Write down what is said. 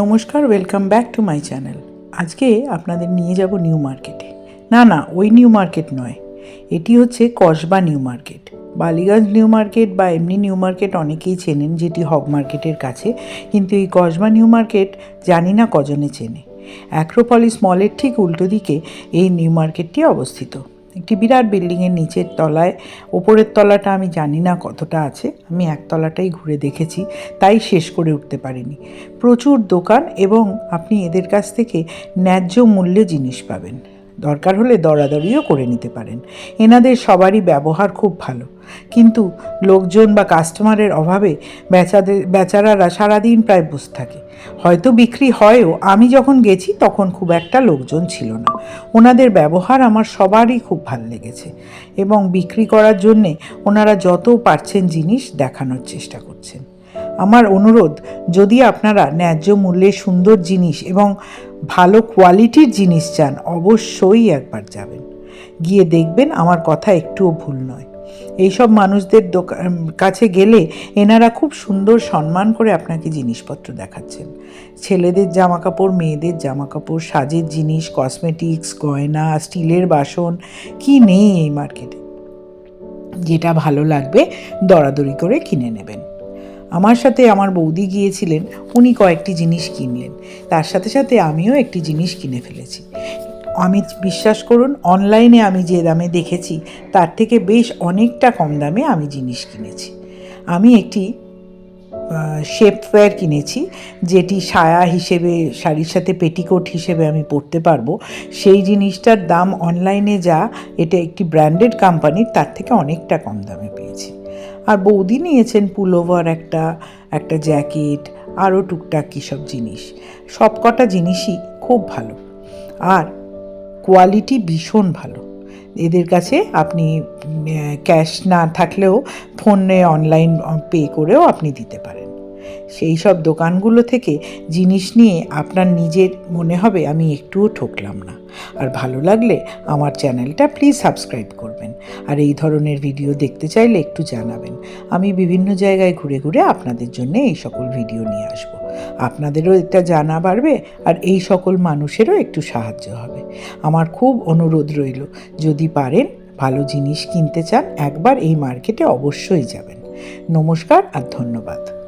নমস্কার welcome back to my channel আজকে আপনাদের নিয়ে যাব নিউ মার্কেটে না না, ওই নিউ মার্কেট নয়। এটি হচ্ছে Kasba new market Ballygunge new market বা এমনি নিউ মার্কেট অনেকেই চেনেন যেটি হক মার্কেটের কাছে। কিন্তু এই কসবা নিউ মার্কেট জানি না কজনে চেনে। অ্যাক্রোপলিস মলের ঠিক উল্টো দিকে এই নিউ মার্কেটটি অবস্থিত। একটি বিরাট বিল্ডিংয়ের নিচের তলায়, ওপরের তলাটা আমি জানি না কতটা আছে, আমি একতলাটাই ঘুরে দেখেছি, তাই শেষ করে উঠতে পারিনি। প্রচুর দোকান এবং আপনি এদের কাছ থেকে ন্যায্য মূল্যে জিনিস পাবেন। দরকার হলে দরাদরিও করে নিতে পারেন। এনাদের সবারই ব্যবহার খুব ভালো। কিন্তু লোকজন বা কাস্টমারের অভাবে বেচাদের বেচারারা সারাদিন প্রায় বসে থাকে। হয়তো বিক্রি হয়ও, আমি যখন গেছি তখন খুব একটা লোকজন ছিল না। ওনাদের ব্যবহার আমার সবারই খুব ভালো লেগেছে এবং বিক্রি করার জন্যে ওনারা যত পারছেন জিনিস দেখানোর চেষ্টা করছেন। আমার অনুরোধ, যদি আপনারা ন্যায্য মূল্যে সুন্দর জিনিস এবং ভালো কোয়ালিটির জিনিস চান, অবশ্যই একবার যাবেন। গিয়ে দেখবেন আমার কথা একটুও ভুল নয়। এইসব মানুষদের দোকান কাছে গেলে এনারা খুব সুন্দর সম্মান করে আপনাকে জিনিসপত্র দেখাচ্ছেন। ছেলেদের জামা কাপড় মেয়েদের জামা কাপড় সাজের জিনিস কসমেটিক্স গয়না, স্টিলের বাসন, কি নেই এই মার্কেটে যেটা ভালো লাগবে দরাদরি করে কিনে নেবেন। আমার সাথে আমার বৌদি গিয়েছিলেন, উনি কয়েকটি জিনিস কিনলেন। তার সাথে সাথে আমিও একটি জিনিস কিনে ফেলেছি। আমি বিশ্বাস করুন, অনলাইনে আমি যে দামে দেখেছি, তার থেকে বেশ অনেকটা কম দামে আমি জিনিস কিনেছি। আমি একটি শেপওয়্যার কিনেছি, যেটি সায়া হিসেবে, শাড়ির সাথে পেটিকোট হিসেবে আমি পরতে পারব। সেই জিনিসটার দাম অনলাইনে যা, এটা একটি ব্র্যান্ডেড কোম্পানির তার থেকে অনেকটা কম দামে পেয়েছি। আর বৌদি নিয়েছেন পুলোভার একটা একটা জ্যাকেট, আরও টুকটাক কী সব জিনিস। সব কটা জিনিসই খুব ভালো। আর কোয়ালিটি ভীষণ ভালো। এদের কাছে আপনি ক্যাশ না থাকলেও ফোনে অনলাইন পে করেও আপনি দিতে পারেন। সেই সব দোকানগুলো থেকে জিনিস নিয়ে আপনার নিজের মনে হবে আমি একটুও ঠকলাম না। আর ভালো লাগলে আমার চ্যানেলটা প্লিজ সাবস্ক্রাইব করবেন। আর এই ধরনের ভিডিও দেখতে চাইলে একটু জানাবেন। আমি বিভিন্ন জায়গায় ঘুরে ঘুরে আপনাদের জন্য এই সকল ভিডিও নিয়ে আসব। আপনাদেরও এটা জানা বাড়বে আর এই সকল মানুষেরও একটু সাহায্য হবে। আমার খুব অনুরোধ রইল, যদি পারেন ভালো জিনিস কিনতে চান, একবার এই মার্কেটে অবশ্যই যাবেন। নমস্কার আর ধন্যবাদ।